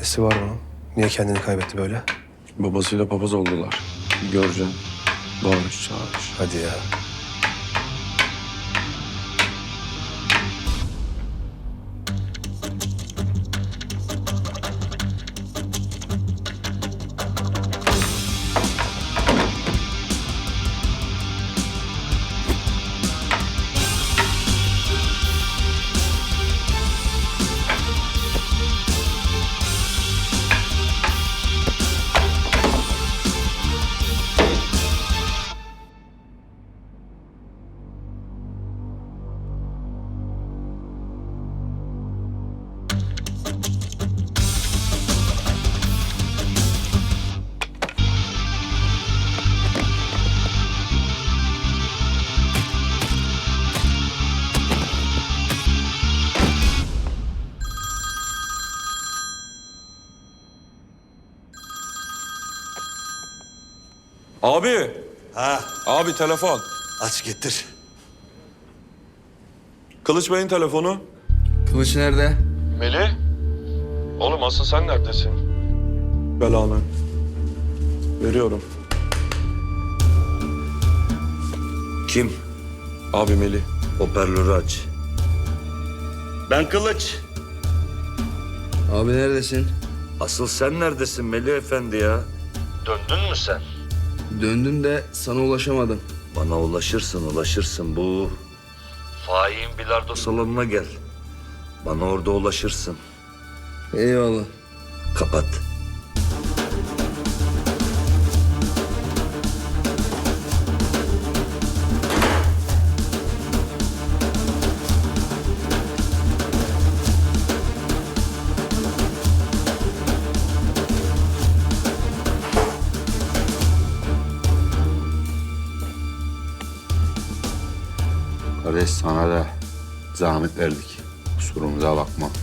Nesi var onun? Niye kendini kaybetti böyle? Babasıyla papaz oldular. Göreceğim. Bağırış çağırış. Hadi ya. Abi! Ha, Abi telefon. aç getir. Kılıç Bey'in telefonu. Kılıç nerede? Melih? Oğlum asıl sen neredesin? Belanı. Veriyorum. Kim? Abi Melih. Hoparlörü aç. Ben Kılıç. Abi neredesin? Asıl sen neredesin Melih Efendi ya? Döndün mü sen? Döndüm de sana ulaşamadım. Bana ulaşırsın, ulaşırsın. Bu fahin bilardo salonuna gel. Bana orada ulaşırsın. Eyvallah. Kapat.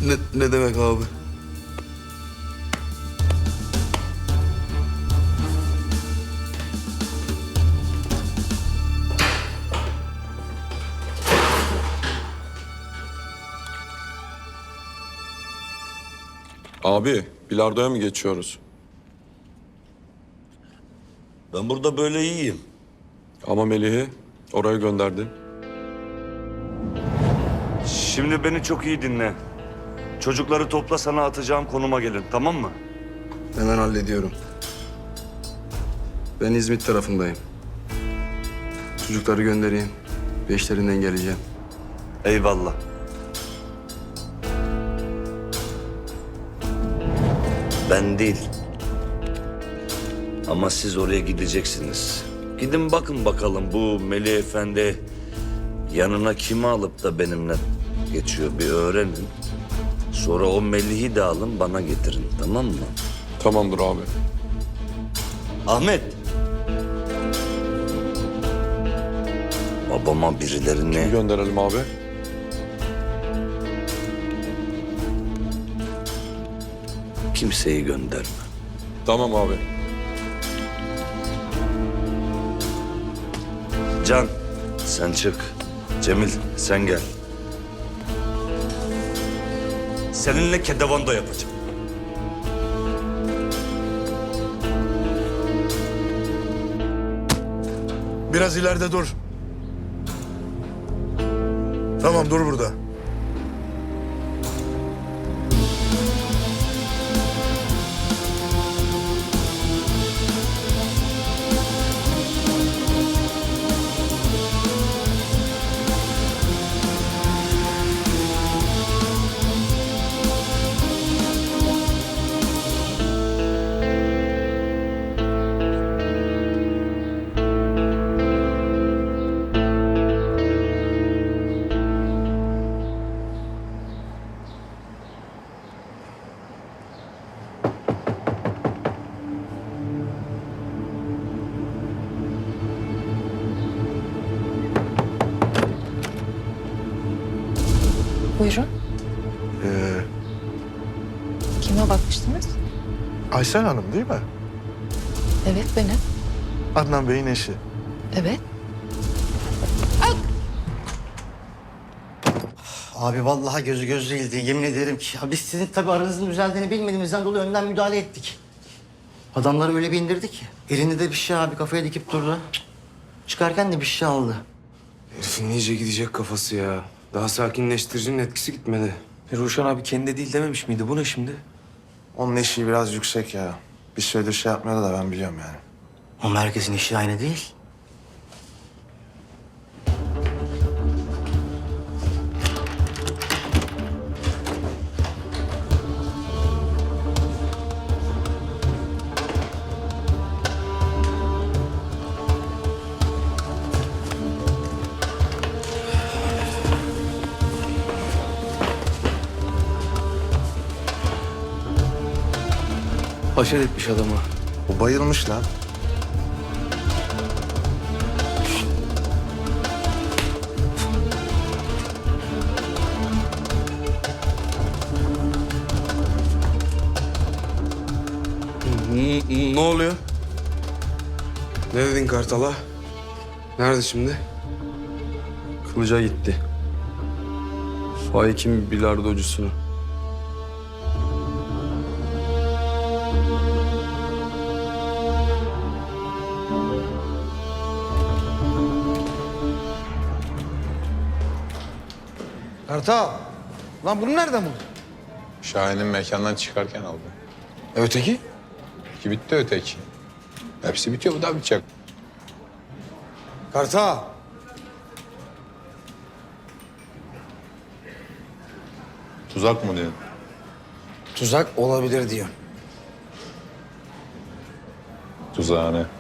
Ne, ne demek abi? Abi, bilardoya mı geçiyoruz? Ben burada böyle iyiyim. Ama Melih'i oraya gönderdin. Şimdi beni çok iyi dinle. Çocukları topla sana atacağım konuma gelin tamam mı? Hemen hallediyorum. Ben İzmit tarafındayım. Çocukları göndereyim. Beşlerinden geleceğim. Eyvallah. Ben değil. Ama siz oraya gideceksiniz. Gidin bakın bakalım bu Melih Efendi yanına kimi alıp da benimle geçiyor bir öğrenin. Sonra o Melih'i de alın bana getirin tamam mı? Tamamdır abi. Ahmet. Babama birilerini... Gönderelim abi. Kimseyi gönderme. Tamam abi. Can sen çık. Cemil sen gel. Seninle kedevanda yapacağım. Biraz ileride dur. Tamam dur burada. Aysel Hanım değil mi? Evet benim. Adnan Bey'in eşi. Evet. Abi vallahi gözü göz değildi. Yemin ederim ki. Ya biz sizin tabii aranızın düzeldiğini bilmediğimizden dolayı önden müdahale ettik. Adamları öyle bir indirdik ki. Elinde de bir şey abi kafaya dikip durdu. Çıkarken de bir şey aldı. Herifin iyice gidecek kafası ya. Daha sakinleştiricinin etkisi gitmedi. E, Ruşen abi kendi değil dememiş miydi? Bu ne şimdi? Onun eşiği biraz yüksek ya. Bir süredir şey yapmıyor da ben biliyorum yani. Ama herkesin işi aynı değil. Haşet etmiş adamı. Bu bayılmış lan. N- ne oluyor? Ne dedin Kartal'a? Nerede şimdi? Kılıca gitti. Faik'in bilardocusunu. Kartal. Lan bunu nereden buldun? Şahin'in mekandan çıkarken aldı. E, öteki? Ki bitti öteki. Hepsi bitiyor bu da bitecek. Kartal. Tuzak mı diyorsun? Tuzak olabilir diyor. Tuzağını. Bugün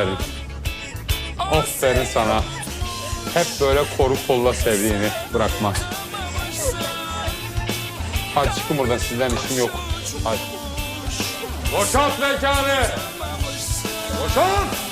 Aferin. Aferin sana. Hep böyle koru kolla sevdiğini bırakma. Hadi çıkın buradan sizden işim yok. Hadi. Boşalt mekanı. Boşalt.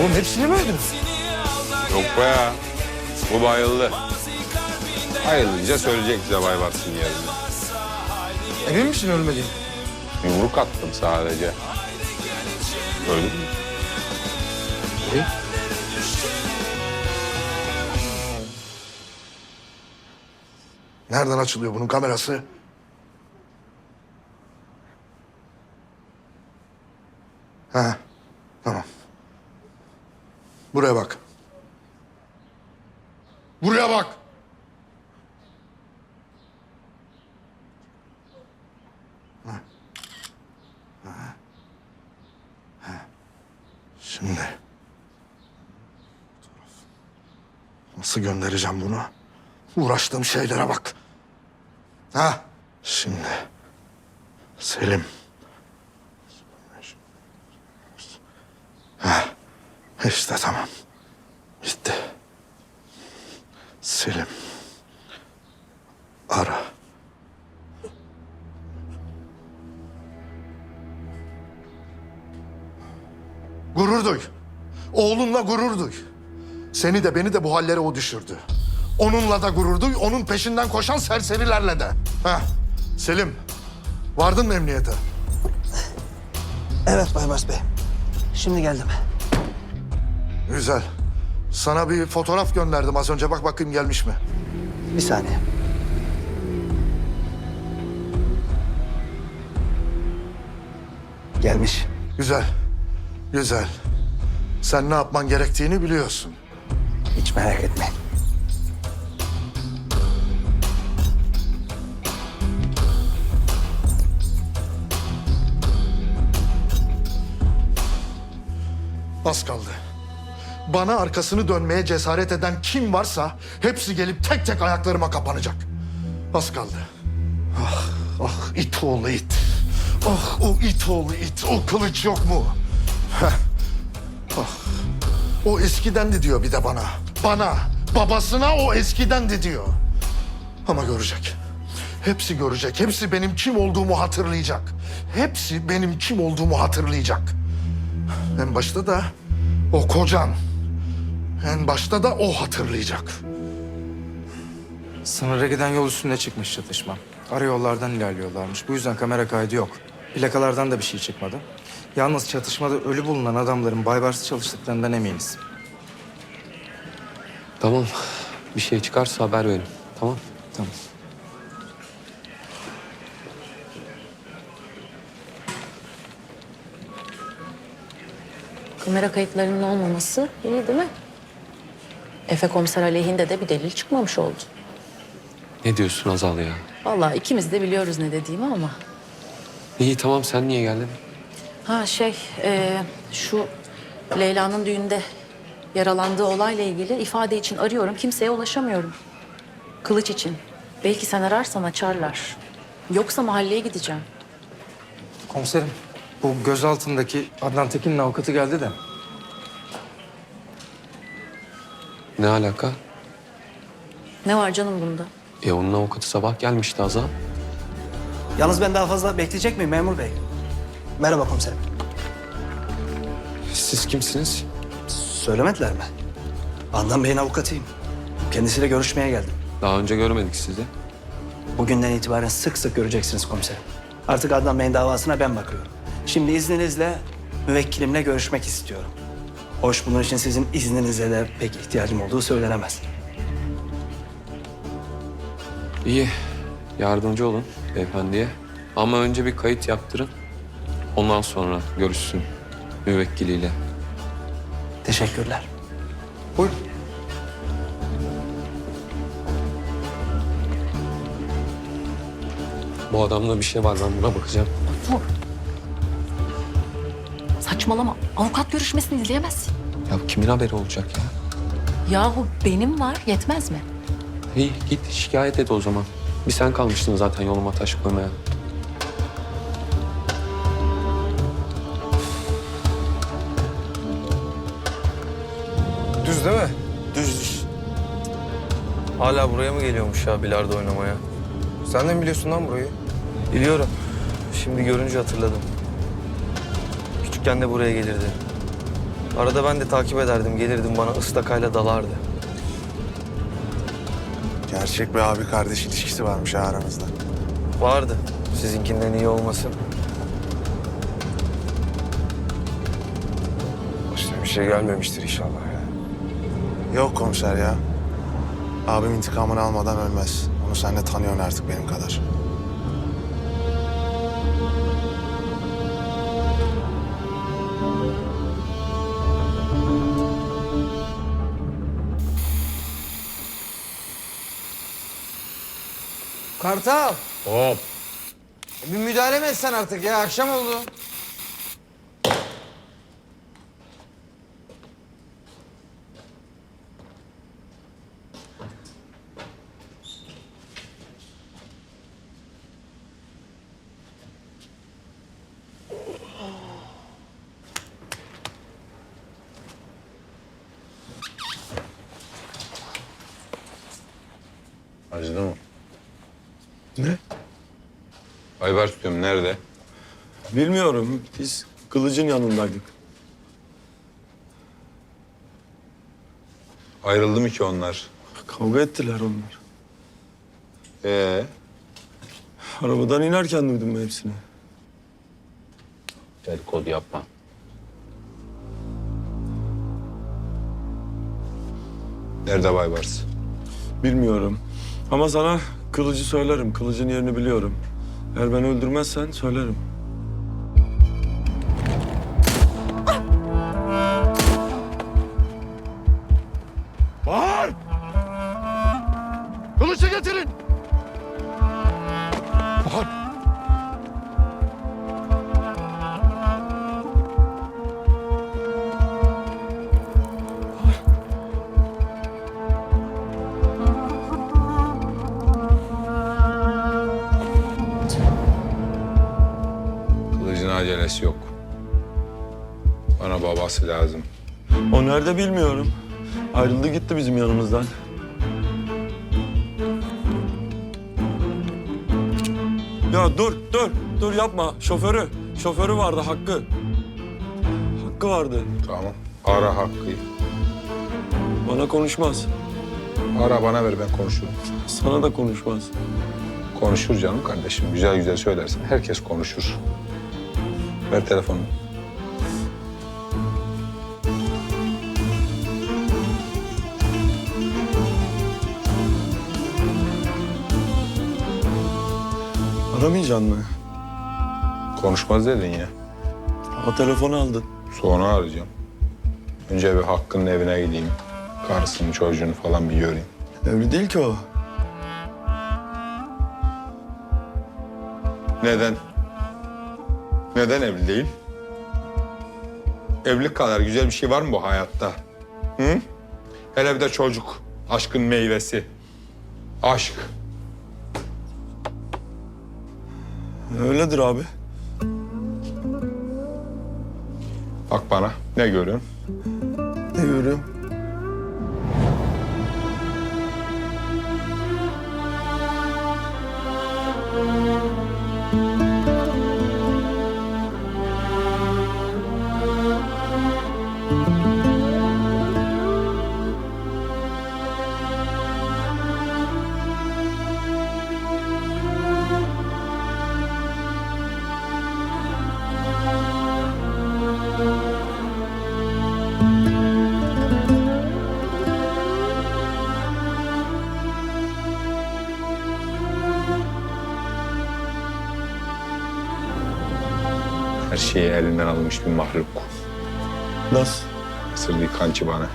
Oğlum hepsini mi öldün? Yok be ya. Bu bayıldı. Ayılınca söyleyecek bize bay batsın yerine. Emin misin ölmediğin? Yumruk attım sadece. Öldü mü? Nereden açılıyor bunun kamerası? Ha. Buraya bak. Buraya bak. Şimdi. Nasıl göndereceğim bunu? Uğraştığım şeylere bak. Ha? Şimdi. Selim. İşte tamam. Bitti. Selim. Ara. Gurur duy. Oğlunla gurur duy. Seni de beni de bu hallere o düşürdü. Onunla da gurur duy, onun peşinden koşan serserilerle de. Heh. Selim, vardın mı emniyete? Evet Baybars Bey. Şimdi geldim. Güzel. Sana bir fotoğraf gönderdim az önce. Bak bakayım gelmiş mi? Bir saniye. Gelmiş. Güzel. Güzel. Sen ne yapman gerektiğini biliyorsun. Hiç merak etmeyin. Az kaldı. Bana arkasını dönmeye cesaret eden kim varsa hepsi gelip tek tek ayaklarıma kapanacak. Az kaldı. Ah, ah it oğlu it. Ah o it oğlu it. O kılıç yok mu? Heh. Ah. O eskidendi diyor bir de bana. Bana, babasına o eskidendi diyor. Ama görecek. Hepsi görecek. Hepsi benim kim olduğumu hatırlayacak. Hepsi benim kim olduğumu hatırlayacak. En başta da o kocan. En başta da o hatırlayacak. Sınıra giden yol üstünde çıkmış çatışma. Ara yollardan ilerliyorlarmış. Bu yüzden kamera kaydı yok. Plakalardan da bir şey çıkmadı. Yalnız çatışmada ölü bulunan adamların Baybars'ı çalıştıklarından eminiz. Tamam. Bir şey çıkarsa haber verin. Tamam. Tamam. Kamera kayıtlarının olmaması iyi değil mi? Efe komiser aleyhinde de bir delil çıkmamış oldu. Ne diyorsun Azal ya? Vallahi ikimiz de biliyoruz ne dediğimi ama. İyi tamam sen niye geldin? Ha şey, e, şu Leyla'nın düğünde yaralandığı olayla ilgili ifade için arıyorum. Kimseye ulaşamıyorum. Kılıç için. Belki sen ararsan açarlar. Yoksa mahalleye gideceğim. Komiserim, bu gözaltındaki Adnan Tekin'in avukatı geldi de. Ne alaka? Ne var canım bunda? E onun avukatı sabah gelmişti Azal. Yalnız ben daha fazla bekleyecek miyim memur bey? Merhaba komiserim. Siz kimsiniz? Söylemediler mi? Adnan Bey'in avukatıyım. Kendisiyle görüşmeye geldim. Daha önce görmedik sizi. Bugünden itibaren sık sık göreceksiniz komiserim. Artık Adnan Bey'in davasına ben bakıyorum. Şimdi izninizle müvekkilimle görüşmek istiyorum. Hoş bunun için sizin izninize de pek ihtiyacım olduğu söylenemez. İyi. Yardımcı olun beyefendiye. Ama önce bir kayıt yaptırın. Ondan sonra görüşsün müvekkiliyle. Teşekkürler. Buyurun. Bu adamda bir şey var ben buna bakacağım. Dur. Saçmalama. Avukat görüşmesini izleyemezsin. Ya kimin haberi olacak ya? Yahu benim var, yetmez mi? İyi git şikayet et o zaman. Bir sen kalmıştın zaten yoluma taş koymaya. Düz değil mi? Düz düz. Hala buraya mı geliyormuş ya bilardo oynamaya? Sen de mi biliyorsun lan burayı? Biliyorum. Şimdi görünce hatırladım. Küçükken de buraya gelirdi. Arada ben de takip ederdim. Gelirdim bana ıstakayla dalardı. Gerçek bir abi kardeş ilişkisi varmış ha aranızda. Vardı. Sizinkinden iyi olmasın. Başına bir şey gelmemiştir inşallah ya. Yok komiser ya. Abim intikamını almadan ölmez. Onu sen de tanıyorsun artık benim kadar. Kartal. Hop. Bir müdahale mi etsen artık ya? Akşam oldu. Acıdı mı? Ne? Baybars diyorum nerede? Bilmiyorum. Biz kılıcın yanındaydık. Ayrıldı mı ki onlar? Kavga ettiler onlar. Ee, Arabadan inerken duydum ben hepsini. dedikodu yapma. Nerede Baybars? Bilmiyorum. Ama sana kılıcı söylerim. Kılıcın yerini biliyorum. Eğer beni öldürmezsen söylerim. Bana babası lazım. O nerede bilmiyorum. Ayrıldı gitti bizim yanımızdan. Ya dur, dur, dur yapma. Şoförü, şoförü vardı Hakkı. Hakkı vardı. Tamam. Ara Hakkı'yı. Bana konuşmaz. Ara bana ver ben konuşurum. Sana da konuşmaz. Konuşur canım kardeşim. Güzel güzel söylersin. Herkes konuşur. Ver telefonu. Aramayacaksın mı? Konuşmaz dedin ya. Ama telefonu aldın. Sonra arayacağım. Önce bir Hakkı'nın evine gideyim. Karısını, çocuğunu falan bir göreyim. Evli değil ki o. Neden? Neden evli değil? Evlilik kadar güzel bir şey var mı bu hayatta? Hı? Hele bir de çocuk. Aşkın meyvesi. Aşk. Öyledir abi. Bak bana. Ne görüyorsun? Ne görüyorum? Şeyi elinden almış bir mahluk. Nasıl? Sırrı kançı bana.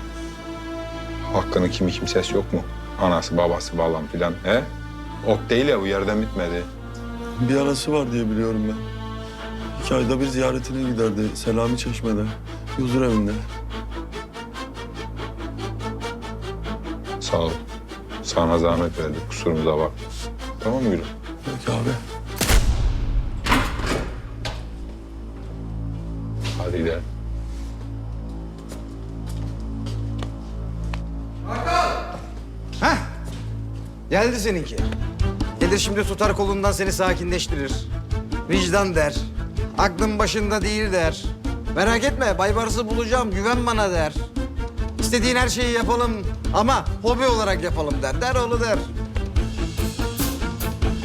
Hakkının kimi kimsesi yok mu? Anası, babası falan filan. He? Ok değil ya bu yerden bitmedi. Bir arası var diye biliyorum ben. İki ayda bir ziyaretine giderdi. Selami Çeşme'de. Huzur evinde. Sağ ol. Sana zahmet verdik. Kusurumuza bak. Tamam mı gülüm? Peki abi. Hadi gidelim. Geldi seninki. Gelir şimdi tutar kolundan seni sakinleştirir. Vicdan der. Aklın başında değil der. Merak etme Baybars'ı bulacağım güven bana der. İstediğin her şeyi yapalım ama hobi olarak yapalım der. Der oğlu der.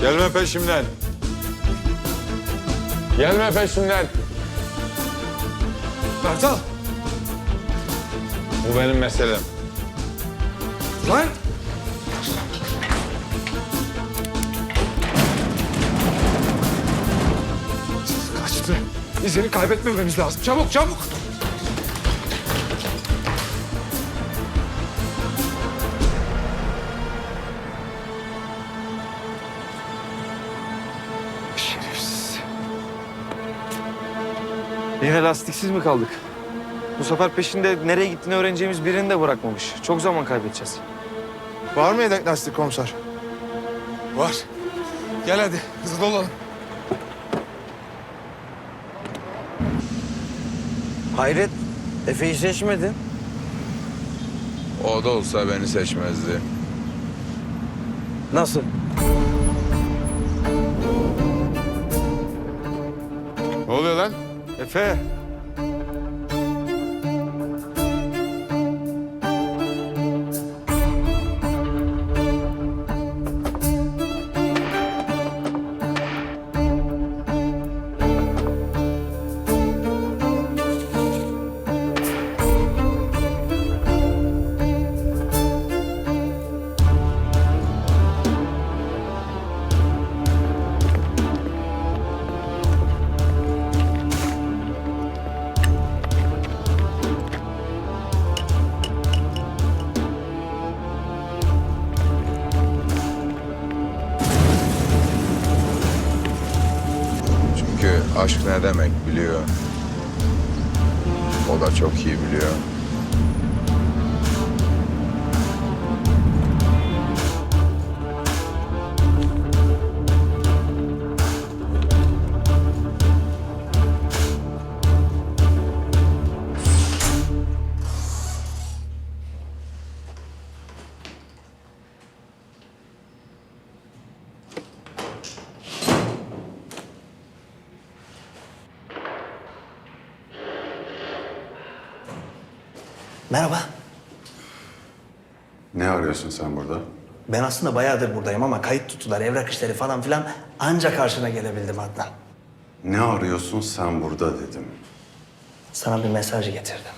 Gelme peşimden. Gelme peşimden. Kartal. Bu benim meselem. Lan. Kaçtı. İzini kaybetmememiz lazım. Çabuk, çabuk. Yine lastiksiz mi kaldık? Bu sefer peşinde nereye gittiğini öğreneceğimiz birini de bırakmamış. Çok zaman kaybedeceğiz. Var mı yedek lastik komiser? Var. Gel hadi, hızlı olalım. Hayret. Efe'yi seçmedin. O da olsa beni seçmezdi. Nasıl? Efe. Ne demek biliyor. O da çok iyi biliyor. Ne arıyorsun sen burada? Ben aslında bayağıdır buradayım ama kayıt tuttular, evrak işleri falan filan. Anca karşına gelebildim Adnan. Ne arıyorsun sen burada dedim. Sana bir mesaj getirdim.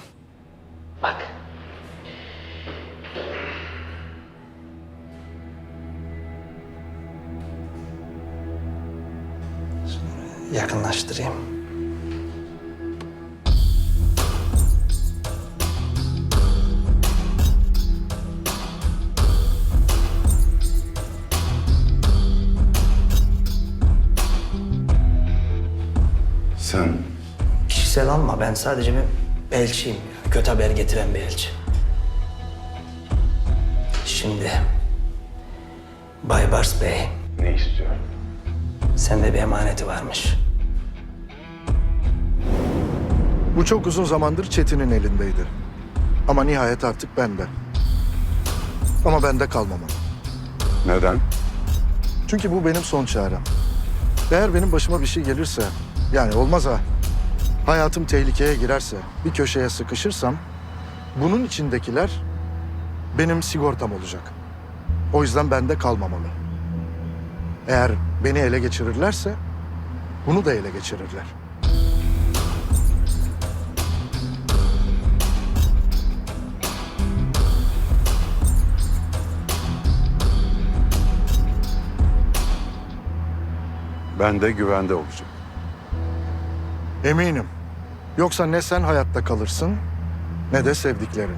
Bak. Yakınlaştırayım. Ben sadece bir elçiyim. Kötü haber getiren bir elçi. Şimdi Bay Bars Bey ne istiyorsun? sende bir emaneti varmış. Bu çok uzun zamandır Çetin'in elindeydi. Ama nihayet artık bende. Ama bende kalmamalı. Neden? Çünkü bu benim son çarem. Eğer benim başıma bir şey gelirse, yani olmaz ha, hayatım tehlikeye girerse, bir köşeye sıkışırsam, bunun içindekiler benim sigortam olacak. O yüzden bende kalmamalı. Eğer beni ele geçirirlerse, bunu da ele geçirirler. Ben de güvende olacağım. Eminim. Yoksa ne sen hayatta kalırsın, ne de sevdiklerin.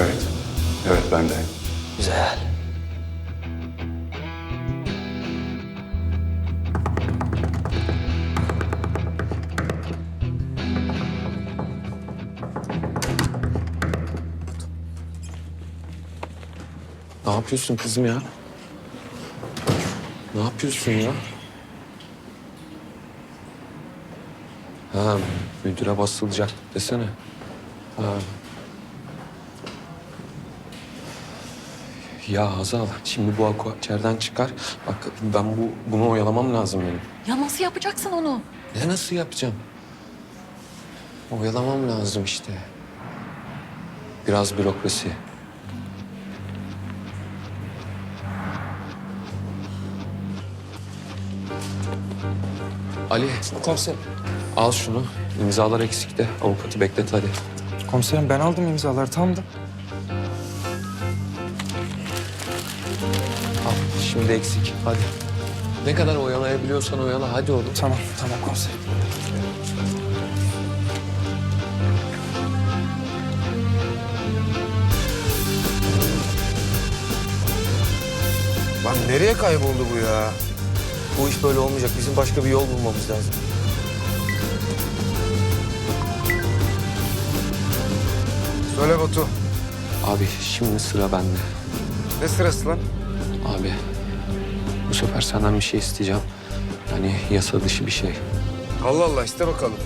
Evet. Evet ben de. Güzel. Yapıyorsun kızım ya? Ne yapıyorsun ya? Ha, müdüre basılacak desene. Ha. Ya Hazal, şimdi bu aqua içeriden çıkar. Bak ben bu bunu oyalamam lazım benim. Ya nasıl yapacaksın onu? Ne nasıl yapacağım? Oyalamam lazım işte. Biraz bürokrasi. Ali, komiser. Al şunu. İmzalar eksikte. Avukatı beklet hadi. Komiserim ben aldım imzaları tam da. Al. Şimdi eksik. Hadi. Ne kadar oyalayabiliyorsan oyala. Hadi oğlum. Tamam, tamam komiserim. Lan nereye kayboldu bu ya? Bu iş böyle olmayacak. Bizim başka bir yol bulmamız lazım. Söyle Batu. Abi şimdi sıra bende. Ne sırası lan? Abi bu sefer senden bir şey isteyeceğim. Hani yasa dışı bir şey. Allah Allah iste bakalım.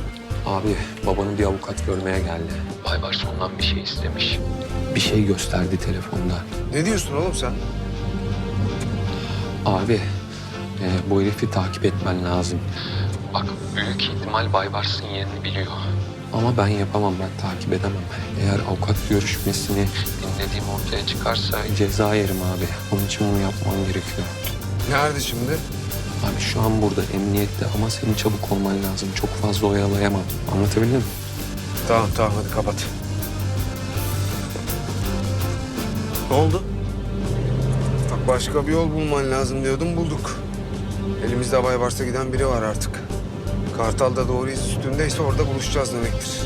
Abi babanı bir avukat görmeye geldi. Baybars ondan bir şey istemiş. Bir şey gösterdi telefonda. Ne diyorsun oğlum sen? Abi e, bu herifi takip etmen lazım. Bak büyük ihtimal Baybars'ın yerini biliyor. Ama ben yapamam, ben takip edemem. Eğer avukat görüşmesini dinlediğim ortaya çıkarsa ceza yerim abi. Onun için bunu yapmam gerekiyor. Nerede şimdi? Abi şu an burada emniyette ama senin çabuk olman lazım. Çok fazla oyalayamam. Anlatabildim mi? Tamam tamam hadi kapat. Ne oldu? Bak başka bir yol bulman lazım diyordum bulduk. Elimizde Baybars'a giden biri var artık. Kartal da doğru iz üstündeyse orada buluşacağız demektir.